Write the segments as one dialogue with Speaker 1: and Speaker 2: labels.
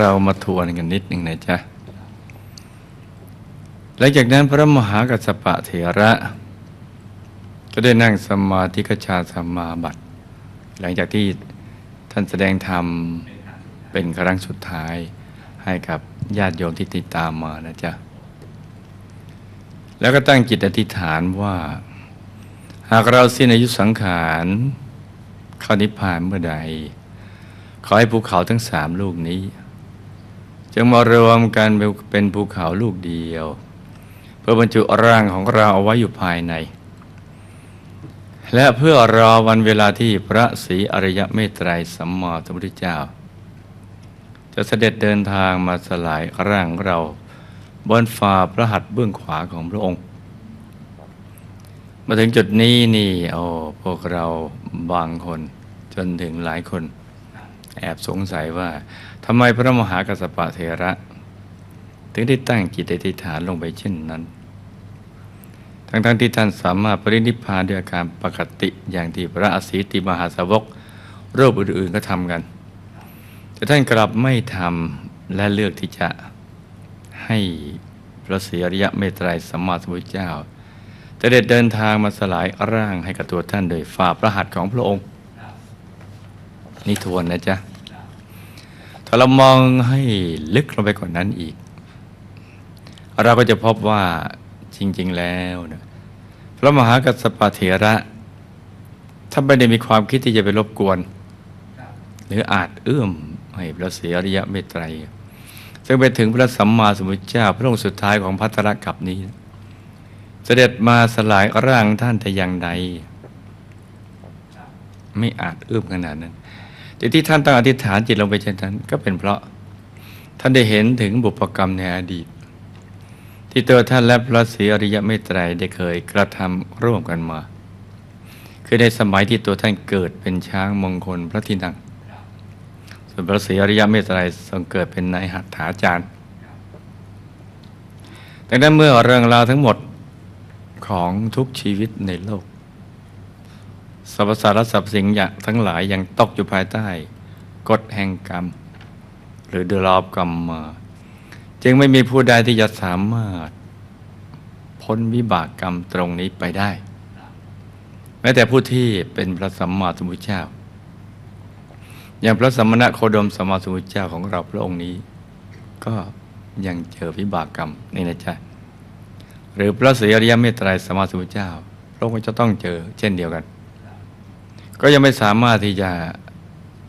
Speaker 1: เรามาทวนกันนิดหนึ่งนะจ๊ะ หลังจากนั้นพระมหากัสสปะเถระ ก็ได้นั่งสมาธิกชาสมาบัติ หลังจากที่ท่านแสดงธรรมเป็นครั้งสุดท้ายให้กับญาติโยมที่ติดตามมานะจ๊ะ แล้วก็ตั้งจิตอธิษฐานว่า หากเราสิ้นอายุสังขารเข้านิพพานเมื่อใด ขอให้ภูเขาทั้งสามลูกนี้ จงมารวมกันเป็นภูเขาลูกเดียว เพื่อบรรจุร่างของเราเอาไว้อยู่ภายใน และเพื่อรอวันเวลาที่พระศรีอริยเมตไตรสัมมาสัมพุทธเจ้า จะเสด็จเดินทางมาสลายร่างเราบนฝ่าพระหัตถ์เบื้องขวาของพระองค์ มาถึงจุดนี้นี่โอ้พวกเราบางคนจนถึงหลายคน แอบสงสัยว่าทำไมพระมหากัสปะเถระ ถึงได้ตั้งจิตอธิษฐานลงไปเช่นนั้น ทั้งๆทที่ท่านสามารถปรินิพพานด้วยอาการปกติอย่างที่พระอสีติมหาสาวกรูปอื่นๆก็ทำกัน แต่ท่านกลับไม่ทำและเลือกที่จะให้พระศรีอริยเมตไตรสัมมาสัมพุทธเจ้าจะเด็ดเดินทางมาสลายร่างให้กับตัวท่านโดยฝ่าพระหัตถ์ของพระองค์ นี่ทวนนะจ๊ะ ถ้าเรามองให้ลึกลงไปกว่านั้นอีก เราก็จะพบว่าจริง ๆ แล้วนะพระมหากัสปะเถระถ้าไม่ได้มีความคิดที่จะไปรบกวน หรืออาจเอื้อมให้พระเสียริยเมตไตรซึ่งไปถึงพระสัมมาสัมพุทธเจ้า พระองค์สุดท้ายของพัทธรกับนี้ เสด็จมาสลายร่างท่านแต่อย่างใดไม่อาจเอื้อมขนาดนั้น แต่ที่ท่านต้องอธิษฐานจิตลงไปเช่นนั้น ก็เป็นเพราะท่านได้เห็นถึงบุพกรรมในอดีต ที่ตัวท่านและพระศรีอริยเมตไตรได้เคยกระทำร่วมกันมา คือในสมัยที่ตัวท่านเกิดเป็นช้างมงคลพระทินังส่วนพระศรีอริยเมตไตรทรงเกิดเป็นนายหัตถาจารย์ดังนั้นเมื่อเรื่องราวทั้งหมดของทุกชีวิตในโลก สรรพสารสรรพสิ่งอย่างทั้งหลายยังตกอยู่ภายใต้กฎแห่งกรรม หรือเดลอบกรรมมา จึงไม่มีผู้ใดที่จะสามารถ พ้นวิบากกรรมตรงนี้ไปได้ แม้แต่ผู้ที่เป็นพระสัมมาสัมพุทธเจ้า อย่างพระสัมมณโคดมสัมมาสัมพุทธเจ้าของเราพระองค์นี้ ก็ยังเจอวิบากกรรมนี่นะจ๊ะหรือพระศรีอริยเมตไตรสัมมาสัมพุทธเจ้าพระองค์ก็จะต้องเจอเช่นเดียวกัน ก็ยังไม่สามารถที่จะ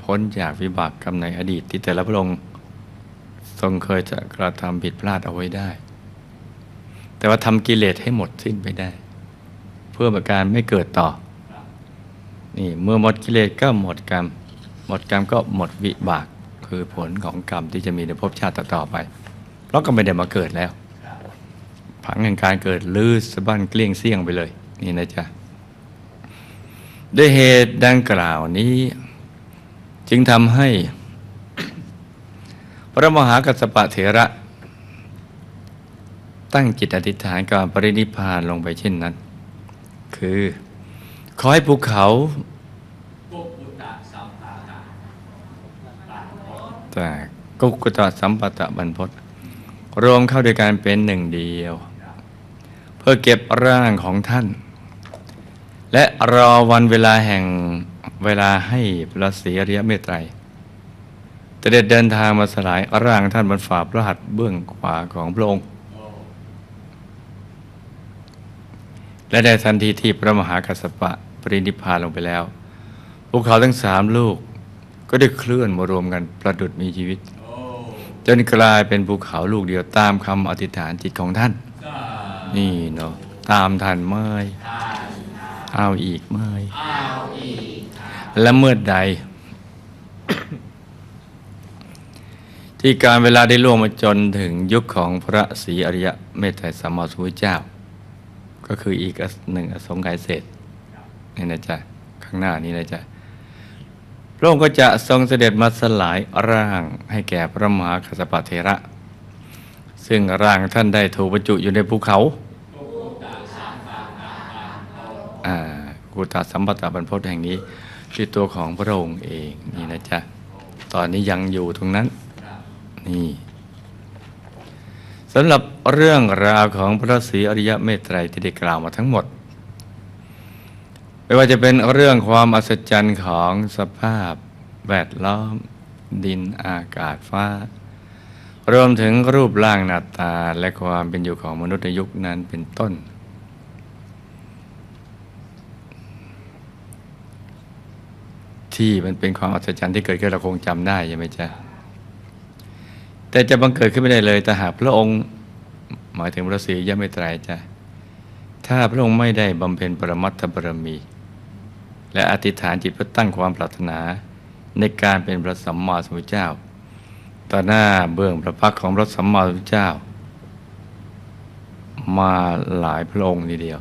Speaker 1: พ้นจากวิบากกรรมในอดีต ที่แต่ละพระองค์ทรงเคยจะกระทำผิดพลาดเอาไว้ได้ แต่ว่าทำกิเลสให้หมดสิ้นไปได้ เพื่อประการไม่เกิดต่อ นี่เมื่อหมดกิเลสก็หมดกรรม หมดกรรมก็หมดวิบากคือผลของกรรมที่จะมีในภพชาติต่อๆไป เพราะก็ไม่ได้มาเกิดแล้วผังแห่งการเกิดลือสะบั้นเกลี้ยงเสี่ยงไปเลย นี่นะจ๊ะ ด้วยเหตุดังกล่าวนี้ จึงทำให้ พระมหากัสสปะเถระ ตั้งจิตอธิษฐานการปรินิพพานลงไปเช่นนั้น คือ ขอให้ภูเขาแต่กุกุตะสัมปตะบรรพตรวมเข้าด้วยการเป็นหนึ่งเดียว เพื่อเก็บร่างของท่าน และรอวันเวลาแห่งเวลาให้พระศรีอริยเมตไตรจะเด็ดเดินทางมาสลายร่างท่านบนฝ่าพระหัตถ์เบื้องขวาของพระองค์ และในทันทีที่พระมหากัสสปะปรินิพพานลงไปแล้วภูเขาทั้งสามลูกก็ได้เคลื่อนมารวมกันประดุดมีชีวิต จนกลายเป็นภูเขาลูกเดียวตามคำอธิษฐานจิตของท่าน นี่เนาะตามทันเมื่อย เอาอีกเมื่อยและเมื่อใด ที่การเวลาได้ล่วงมาจนถึงยุคของพระศรีอริยเมตไตรสัมมาสัมพุทธเจ้า ก็คืออีกหนึ่งอสงไขยเศษนี่นะจ๊ะ ข้างหน้านี้นะจ๊ะพระองค์ก็จะทรงเสด็จมาสลายร่างให้แก่พระมหากัสสปะเทระ ซึ่งร่างท่านได้ถูกบรรจุอยู่ในภูเขา กุตาสัมปตะบรรพตแห่งนี้คือตัวของพระองค์เองนี่นะจ๊ะ ตอนนี้ยังอยู่ตรงนั้น นี่สำหรับเรื่องราวของพระศรีอริยเมตไตรที่ได้กล่าวมาทั้งหมด ไม่ว่าจะเป็นเรื่องความอัศจรรย์ของสภาพแวดล้อม ดินอากาศฟ้า รวมถึงรูปร่างหน้าตาและความเป็นอยู่ของมนุษย์ในยุคนั้นเป็นต้น ที่มันเป็นความอัศจรรย์ที่เกิดขึ้นเราคงจำได้ใช่ไหมจ๊ะแต่จะบังเกิดขึ้นไม่ได้เลยแต่หากพระองค์หมายถึงพระศรียะเมตไตรจ้ะถ้าพระองค์ไม่ได้บำเพ็ญปรมัตถบารมี และอธิษฐานจิตเพื่อตั้งความปรารถนาในการเป็นพระสัมมาสัมพุทธเจ้า ต่อหน้าเบื้องพระพักของพระสัมมาสัมพุทธเจ้า มาหลายพระองค์ทีเดียว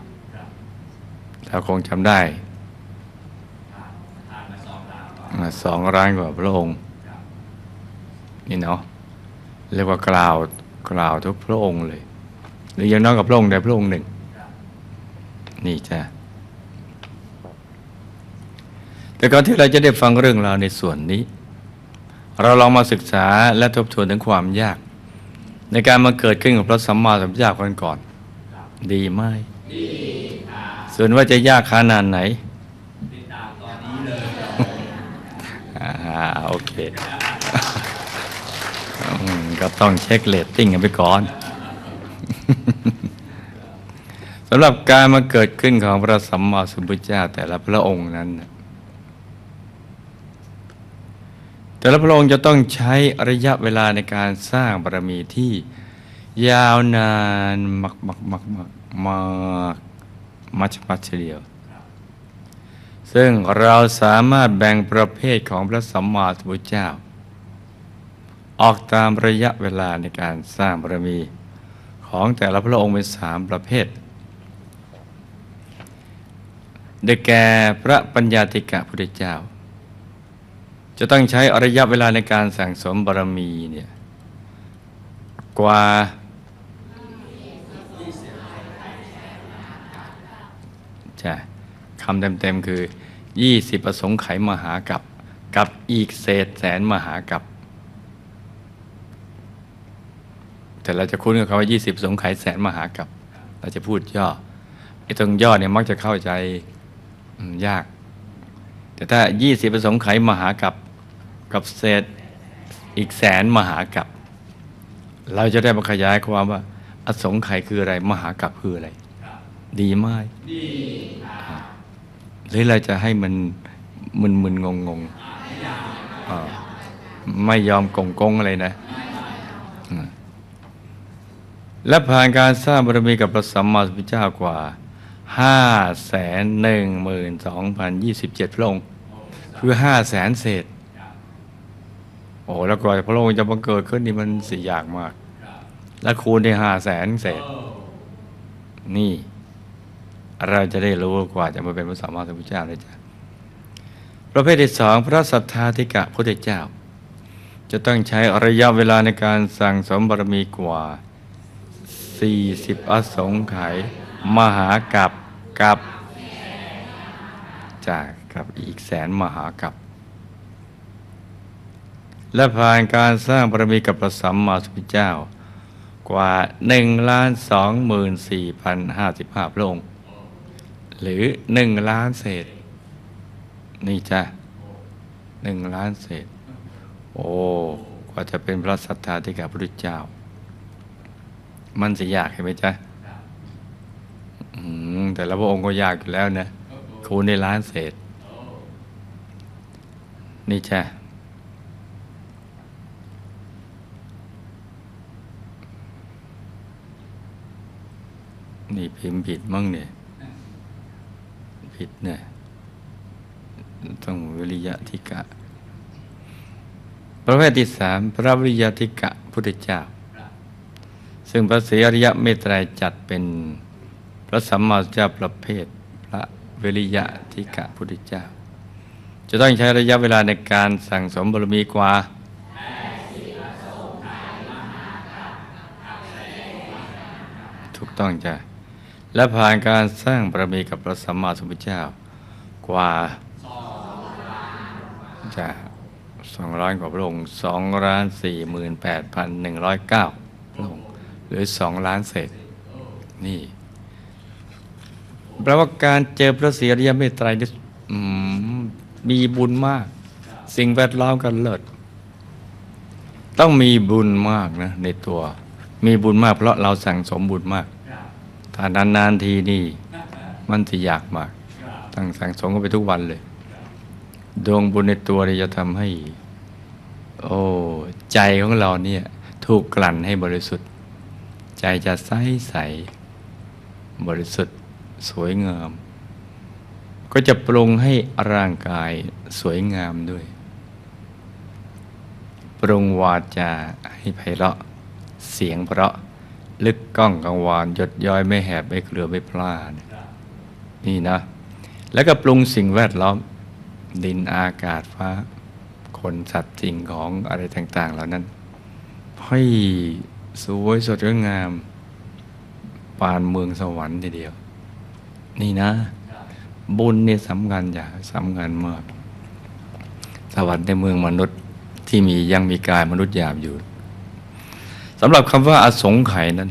Speaker 1: เราคงจำได้ สองร้านกว่าพระองค์ นี่เนาะเรียกว่ากล่าวกล่าวทุกพระองค์เลย หรือยังน้อยกับพระองค์ใดพระองค์หนึ่ง นี่จ้ะแต่ก่อนที่เราจะได้ฟังเรื่องราวในส่วนนี้ เราลองมาศึกษาและทบทวนถึงความยาก ในการมาเกิดขึ้นของพระสัมมาสัมพุทธเจ้ากันก่อน ดีไหมส่วนว่าจะยากขนาดไหนติดตามตอนนี้เลย อ่าโอเคอก็ต้องเช็คเลตติ้งกันไปก่อนสำหรับการมาเกิดขึ้นของพระสัมมาสัมพุทธเจ้าแต่ละพระองค์นั้น แต่ละพระองค์จะต้องใช้ระยะเวลาในการสร้างบารมีที่ยาวนานมากมากมากมากมากมัชมัชเดียว ซึ่งเราสามารถแบ่งประเภทของพระสัมมาสัมพุทธเจ้า ออกตามระยะเวลาในการสร้างบารมีของแต่ละพระองค์เป็นสามประเภทได้แก่พระปัญญาติกะพุทธเจ้า จะต้องใช้ระยะเวลาในการสั่งสมบารมีเนี่ยกว่าใช่ำเต็มๆคือ 20 ประสงค์ไขมหากับกับอีกเศษแสนมหากับ แต่เราจะคุ้นกับคำว่า 20สงไขแสนมหากับ เราจะพูดย่อไอ้ตรงย่อเนี่ยมักจะเข้าใจยาก แต่ถ้า 20 ประสงค์ไขมหากับกับเศษอีกแสนมหากับ เราจะได้มาขยายความว่า อสงไขยคืออะไร มหากับคืออะไร ดีไหมดี หรือเราจะให้มันมึนมึนงงงๆอ่าไม่ยอมกงกงอะไรนะ และผ่านการสร้างบารมีกับพระสัมมาสัมพุทธเจ้ากว่า5 1 2 0 2 7พระองค์คือ5แสนเศษ โอ้แล้วกว่าพระองค์จะบังเกิดขึ้นนี่มันสิยากมาก และคูณได้ห้าแสนเศษ นี่ เราจะได้รู้กว่าจะมาเป็นพระสัมมาสัมพุทธเจ้าเลยจ้ะประเภทที่สองพระสัทธาธิกะพุทธเจ้า จะต้องใช้ระยะเวลาในการสั่งสมบารมีกว่า 40 อสงไขยมหากับกับจากกับอีกแสนมหากับ และผ่านการสร้างบารมีกับพระสัมมาสัมพุทธเจ้ากว่า1ล้าน2หมื่น4พัน55พระองค์ หรือ1ล้านเศษ นี่จ้ะหนึ่งล้านเศษ โอ้กว่าจะเป็นพระสัทธาธิกาพระพุทธเจ้า มันสิยากเห็นไหมจ๊ะแต่ละพระองค์ก็ยากอยู่แล้วนะคูณในล้านเศษ นี่จ้ะนี่พิมพ์ผิดมั่งเนี่ย ผิดเนี่ยต้องวิริยะธิกะ ประเภทที่สามพระวิริยะธิกะพุทธเจ้า ซึ่งพระเสอริยะเมตไตรจัดเป็นพระสัมมาสัมพุทธเจ้าประเภทพระวิริยะธิกะพุทธเจ้า จะต้องใช้ระยะเวลาในการสั่งสมบารมีกว่าถูกต้องจ้ะ และผ่านการสร้างบารมีกับพระสัมมาสัมพุทธเจ้ากว่าจะสองล้านกว่าพระองค์สองล้านสี่หมื่นแปดพันหนึ่งร้อยเก้าพระองค์หรือสองล้านเศษนี่แปลว่าการเจอพระศรีอริยเมตไตรนี่มีบุญมาก สิ่งแวดล้อมกันเลิศต้องมีบุญมากนะในตัว มีบุญมากเพราะเราสั่งสมบุญมาก ถ้านานๆทีนี่ มันจะอยากมากตั้งสั่งสมกันไปทุกวันเลย ดวงบุญในตัวนี่จะทำให้ โอ้ใจของเราเนี่ย ถูกกลั่นให้บริสุทธิ์ ใจจะใสใสบริสุทธิ์สวยงาม ก็จะปรุงให้ร่างกายสวยงามด้วย ปรุงวาจาให้ไพเราะ เสียงเพราะ ลึกก้องกังวานหยดย้อยไม่แหบไม่เกลือไม่พลาดนี่นะ แล้วก็ปรุงสิ่งแวดล้อม ดินอากาศฟ้า คนสัตว์สิ่งของอะไรต่าง ๆ เหล่านั้นให้สวยสดงดงาม ปานเมืองสวรรค์ทีเดียว นี่นะ บุญเนี่ยสำคัญอย่าสำคัญมาก สวรรค์ในเมืองมนุษย์ที่มียังมีกายมนุษย์หยาบอยู่ สำหรับคำว่าอสงไขยนั้น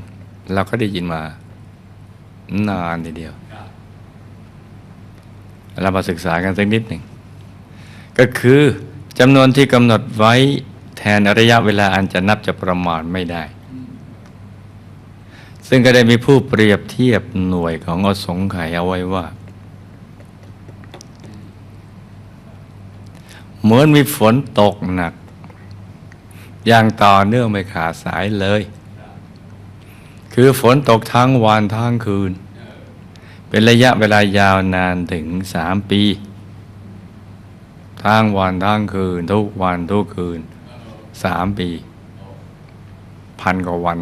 Speaker 1: เราก็ได้ยินมานานทีเดียว เรามาศึกษากันสักนิดหนึ่ง ก็คือจำนวนที่กำหนดไว้แทนระยะเวลาอันจะนับจะประมาณไม่ได้ ซึ่งก็ได้มีผู้เปรียบเทียบหน่วยของอสงไขยเอาไว้ว่า เหมือนมีฝนตกหนัก อย่างต่อเนื่องไม่ขาดสายเลย คือฝนตกทั้งวันทั้งคืน เป็นระยะเวลายาวนานถึงสามปีทั้งวันทั้งคืน ทุกวันทุกคืนสามปี พันกว่าวัน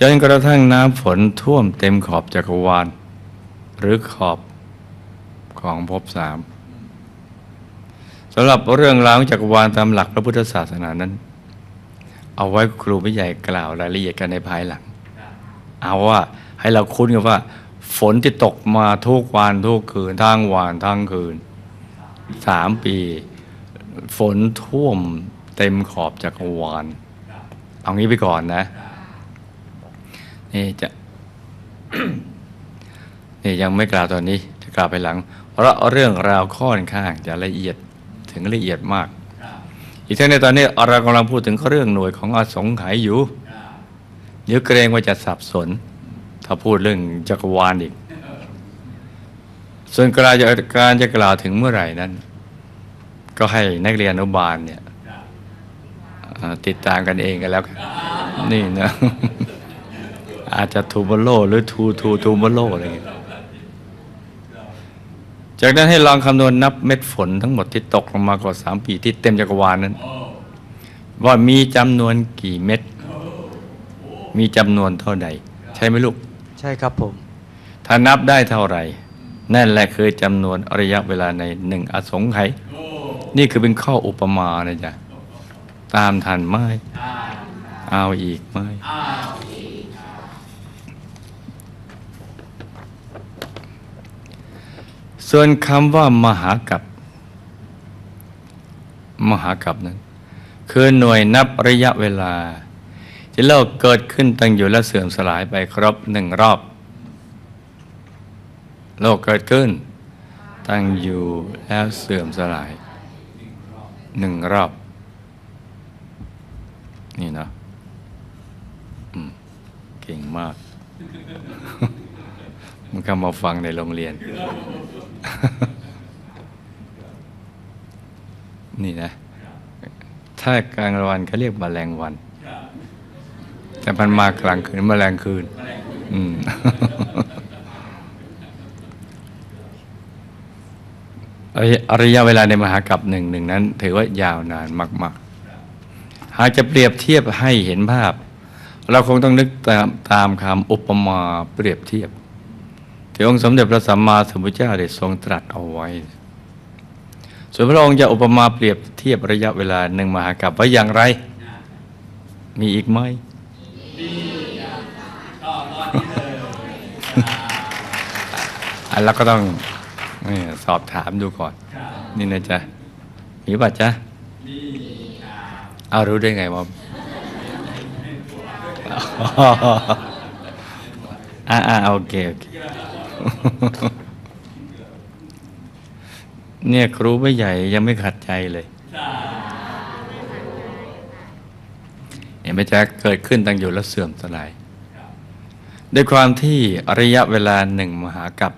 Speaker 1: จนกระทั่งน้ำฝนท่วมเต็มขอบจักรวาล หรือขอบของภพสาม สำหรับเรื่องราวจักรวาลตามหลักพระพุทธศาสนานั้น เอาไว้ครูผู้ใหญ่กล่าวรายละเอียดกันในภายหลัง เอาว่าให้เราคุ้นกันว่า ฝนที่ตกมาทุกวันทุกคืนทั้งวันทั้งคืนสามปี ฝนท่วมเต็มขอบจักรวาลเอางี้ไปก่อนนะนี่จะนี่ยังไม่กล่าวตอนนี้จะกล่าวไปหลัง เพราะเรื่องราวค่อนข้างจะละเอียด ถึงละเอียดมาก อีกทั้งในตอนนี้เรากำลังพูดถึงเรื่องหน่วยของอสงไขยอยู่เดี๋ยวเกรงว่าจะสับสน ถ้าพูดเรื่องจักรวาลอีก ส่วนกลาจะการจะกล่าวถึงเมื่อไหร่นั้น ก็ให้นักเรียนอนุบาลเนี่ยเอ่อติดตามกันเองกันแล้วกันนี่นะอาจจะทูบโลหรือทูทูทูบโลอะไรอย่างเงี้ย จากนั้นให้ลองคำนวณนับเม็ดฝนทั้งหมดที่ตกลงมากว่าสามปีที่เต็มจักรวาลนั้น ว่ามีจำนวนกี่เม็ด มีจำนวนเท่าใด ใช่ไหมลูก
Speaker 2: ใช่ครับผม
Speaker 1: ถ้านับได้เท่าไหร่ นั่นแหละคือจำนวนระยะเวลาในหนึ่งอสงไขยนี่คือเป็นข้ออุปมานะจ๊ะ ตามทันไหมเอาอีกไหม ส่วนคำว่ามหากับ มหากับนั้น คือหน่วยนับระยะเวลา ที่โลกเกิดขึ้นตั้งอยู่และเสื่อมสลายไปครบหนึ่งรอบ โลกเกิดขึ้น ตั้งอยู่แล้วเสื่อมสลายหนึ่งรอบ นี่เนาะเก่งมาก มันก็มาฟังในโรงเรียน นี่นะ ถ้ากลางวันเขาเรียกมแมลงวัน แต่มันมากลางคืนมแมลงคืน อืมระยะเวลาในมหากรัปหนึ่งหนึ่งนั้น ถือว่ายาวนานมาก ๆ หากจะเปรียบเทียบให้เห็นภาพ เราคงต้องนึกตามตามคำอุปมาเปรียบเทียบ ที่องค์สมเด็จพระสัมมาสัมพุทธเจ้าได้ทรงตรัสเอาไว้ ส่วนพระองค์จะอุปมาเปรียบเทียบระยะเวลาหนึ่งมหากรัปไว้อย่างไร มีอีกไหมอันเราก็ต้องสอบถามดูก่อน นี่นะจ๊ะมีป่ะจ๊ะเอารู้ได้ไงวะอ่าอ่าโอเค โอเค เนี่ยครูไม่ใหญ่ยังไม่ขัดใจเลยเห็นไหมจ๊ะเกิดขึ้นตั้งอยู่แล้วเสื่อมสลายด้วยความที่ระยะเวลาหนึ่งมหากับ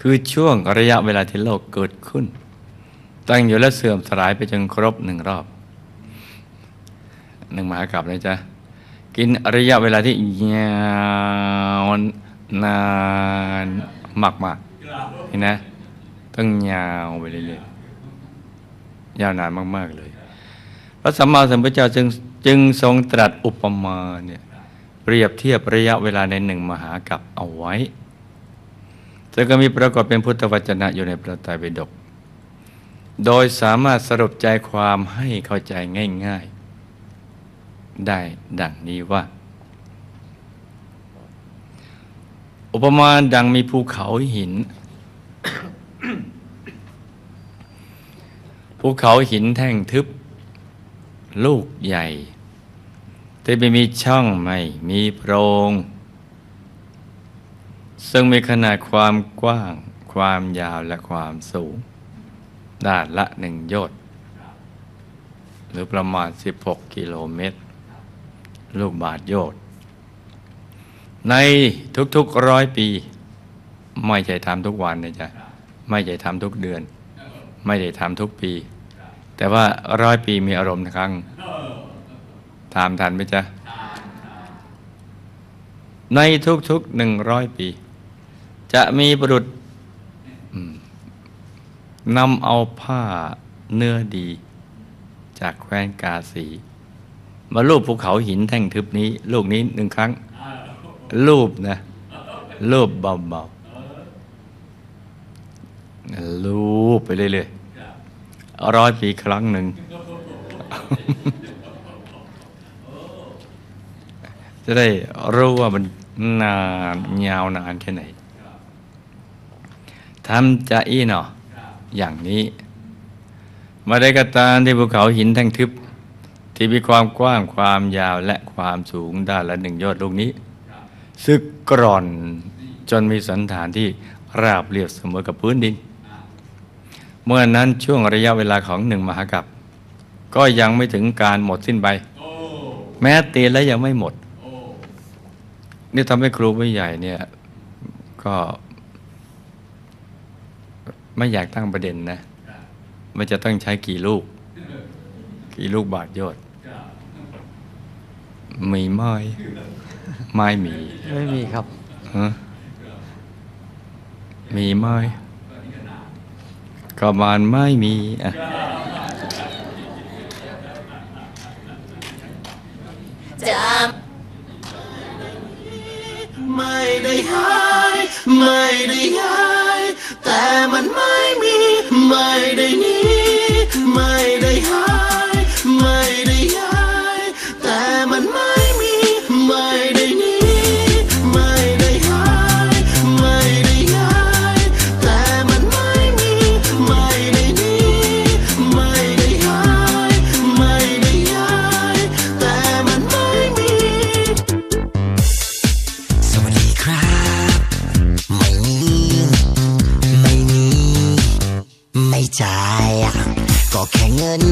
Speaker 1: คือช่วงระยะเวลาที่โลกเกิดขึ้น ตั้งอยู่แล้วเสื่อมสลายไปจนครบหนึ่งรอบหนึ่งมหากับเลยจ้ะกินระยะเวลาที่ยาวน นานมากมากเห็นนะ ต้องยาวไปเรื่อยๆยาวนานมาก ๆ เลย พระสัมมาสัมพุทธเจ้าจึงจึงทรงตรัสอุปมาเนี่ยเปรียบเทียบระยะเวลาในหนึ่งมหากับเอาไว้ซึ่งก็มีปรากฏเป็นพุทธวจนะอยู่ในพระไตรปิฎกโดยสามารถสรุปใจความให้เข้าใจง่าย ๆ ได้ดังนี้ว่า อุปมาดังมีภูเขาหิน ภูเขาหินแท่งทึบ ลูกใหญ่แต่ไม่มีช่องไม่มีโพรง ซึ่งมีขนาดความกว้าง ความยาวและความสูง ด้านละหนึ่งโยชน์หรือประมาณ 16 กิโลเมตร ลูกบาทโยชน์ ในทุกๆร้อยปี ไม่ใช่ทำทุกวันนะจ๊ะไม่ใช่ทำทุกเดือน ไม่ได้ทำทุกปี แต่ว่าร้อยปีมีอารมณ์ครั้งตามทันไหมจ๊ะในทุกๆหนึ่งร้อยปี จะมีบุรุษนำเอาผ้าเนื้อดี จากแคว้นกาสี มาลูบภูเขาหินแท่งทึบนี้ ลูกนี้หนึ่งครั้ง รูปนะรูปเบาๆรูปไปเรื่อยๆร้อยปีครั้งหนึ่งจะได้รู้ว่ามันนานยาวนานแค่ไหนทำจะอีหนออย่างนี้ มาได้กระตามที่ภูเขาหินแท่งทึบ ที่มีความกว้างความยาวและความสูงด้านละหนึ่งยอดลูกนี้ ซึกกร่อนจนมีสันฐานที่ราบเรียบเสมอกับพื้นดิน เมื่อนั้นช่วงระยะเวลาของหนึ่งมหากัปก็ยังไม่ถึงการหมดสิ้นไป แม้ตีแล้วยังไม่หมด นี่ทำให้ครูผู้ใหญ่เนี่ย ก็ไม่อยากตั้งประเด็นนะมันจะต้องใช้กี่ลูก กี่ลูกบาทยชน์มีไหม ไม่มี
Speaker 2: ไม่มีครับ
Speaker 1: ฮะมีไหมก็มันไม่มีอะ
Speaker 3: ไม่ได้หายไม่ได้หายแต่มันไม่มี ไม่ได้หนีไม่ได้หาย ครับ ไม่มี ไม่มี ไม่จ่าย ก็แค่เงิน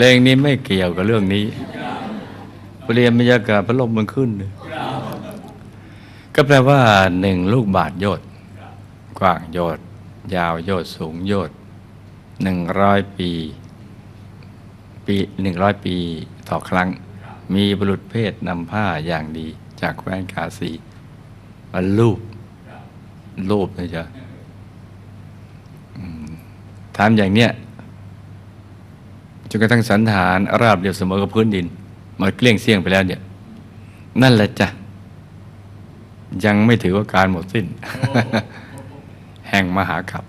Speaker 3: ลงนี้ไม่เกี่ยวกั
Speaker 1: บเรื่องนี้เปลี่ยนบรรยากาศพัดลมมันขึ้นเลยก็แปลว่าหนึ่งลูกบาทโยชน์กว้างโยชน์ยาวโยชน์สูงโยชน์หนึ่งร้อยปี ปีหนึ่งร้อยปีต่อครั้ง มีบุรุษเพศนำผ้าอย่างดีจากแคว้นกาสีมาลูบลูบนะจ๊ะอืมทำอย่างเนี้ย จนกระทั่งสันฐานราบเรียบเสมอกับพื้นดินมันเกลี้ยงเสียงไปแล้วเนี่ยนั่นแหละจ้ะยังไม่ถือว่าการหมดสิ้น แห่งมหากรัป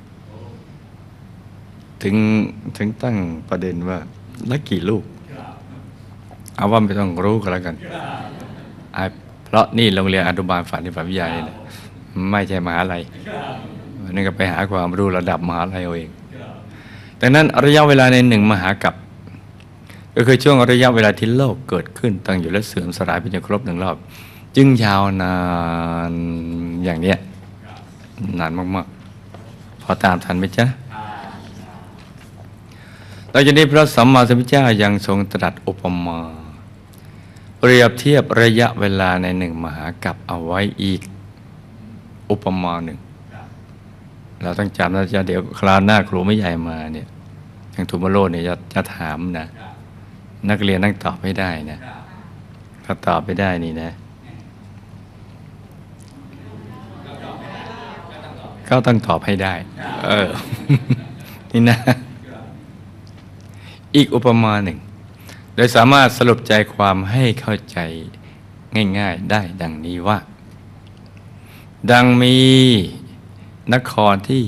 Speaker 1: ถึงถึงตั้งประเด็นว่าแล้วกี่ลูก เอาว่าไม่ต้องรู้ก็แล้วกันเพราะนี่โรงเรียนอนุบาลฝันในฝันวิทยาเนี่ยไม่ใช่มหาลัยนี่ก็ไปหาความรู้ระดับมหาลัยเอาเองดังนั้นระยะเวลาในหนึ่งมหากับ ก็คือช่วงระยะเวลาที่โลกเกิดขึ้นตั้งอยู่และเสื่อมสลายไปจนครบหนึ่งรอบ จึงยาวนานอย่างเนี้ยนานมากๆ พอตามทันไหมจ๊ะหลังจากนี้พระสัมมาสัมพุทธเจ้ายังทรงตรัสอุปมา เปรียบเทียบระยะเวลาในหนึ่งมหากับเอาไว้อีกอุปมาหนึ่ง เราต้องจำนะจ๊ะเดี๋ยวคราวหน้าครูไม่ใหญ่มาเนี่ยทางทุมโรดเนี่ยจะจะถามนะ นักเรียนต้องตอบไม่ได้นะถ้าตอบไม่ได้นี่นะ ก็ต้องตอบให้ได้ เออ นี่นะ อีกอุปมาหนึ่ง โดยสามารถสรุปใจความให้เข้าใจง่าย ๆได้ดังนี้ว่า ดังมีนครที่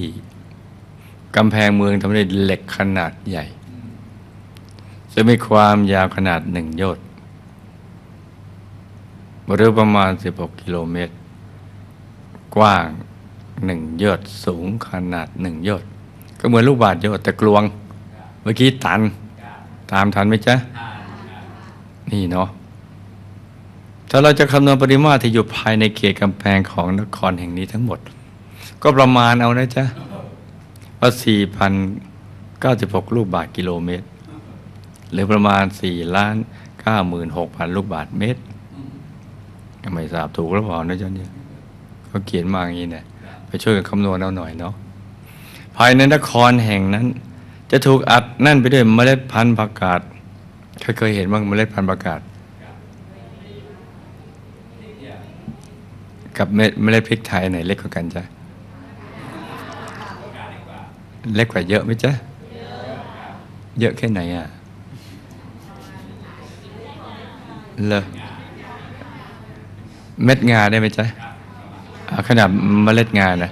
Speaker 1: กำแพงเมืองทำด้วยเหล็กขนาดใหญ่ จะมีความยาวขนาดหนึ่งโยชน์หรือประมาณ 16 กิโลเมตร กว้างหนึ่งโยชน์สูงขนาดหนึ่งโยชน์ก็เหมือนลูกบาศก์โยชน์แต่กลวง เมื่อกี้ตัน ตามทันไหมจ๊ะ นี่เนาะถ้าเราจะคำนวณปริมาตรที่อยู่ภายในเขตกำแพงของนครแห่งนี้ทั้งหมด ก็ประมาณเอานะจ๊ะว่า4,096 ลูกบาทกิโลเมตร หรือประมาณ4ล้าน96,000 ลูกบาทเมตรยังไม่ทราบถูกหรือเปล่านะจ๊ะเนี่ยเขาเขียนมาอย่างนี้นะไปช่วยกันคำนวณเอาหน่อยเนาะภายในนครแห่งนั้น จะถูกอัดแน่นไปด้วยเมล็ดพันธุ์ผักกาดใครเคยเห็นบ้างเมล็ดพันธุ์ผักกาดกับเม็ดเมล็ดพริกไทยไหนเล็กกว่ากันจ๊ะเล็กกว่าเยอะไหมจ๊ะเยอะแค่ไหนอะ เลอเม็ดงาได้ไหมจ๊ะขนาดเมล็ดงานะ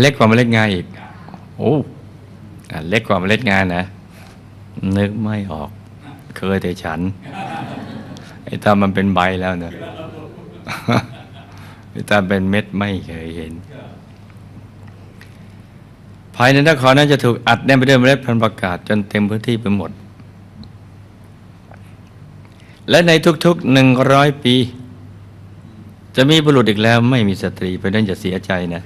Speaker 1: เล็กกว่าเมล็ดงาอีก โอ้อเล็กกว่าเมล็ดงานะนึกไม่ออก เคยแต่ฉันไอ้ตามันเป็นใบแล้วเนะไอ้ตาเป็นเม็ดไม่เคยเห็น ภายในนครนั้นจะถูกอัดแน่นไปด้วยเมล็ดพันธุ์ประกาศ จนเต็มพื้นที่ไปหมด และในทุกๆหนึ่งร้อยปี จะมีบุรุษอีกแล้วไม่มีสตรีเพราะนั้นอย่าเสียใจนะ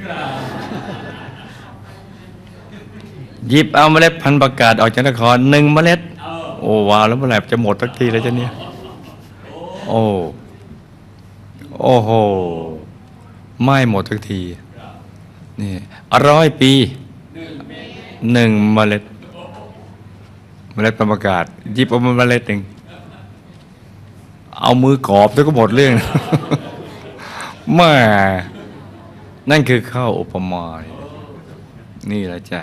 Speaker 1: หยิบเอาเมล็ดพันธุ์ประกาศออกจากนครหนึ่งเมล็ด โอ้ว้าวแล้วเมื่อไหร่จะหมดสักทีแล้วจ้ะเนี่ย โอ้ โอ้โห ไม่หมดสักที นี่ร้อยปีหนึ่งเมล็ด เมล็ดพันธุ์ประกาศหยิบเอามาเมล็ดหนึ่ง เอามือกรอบแล้วก็หมดเรื่องแม่นั่นคือข้าวอุปมา นี่แหละจ้ะ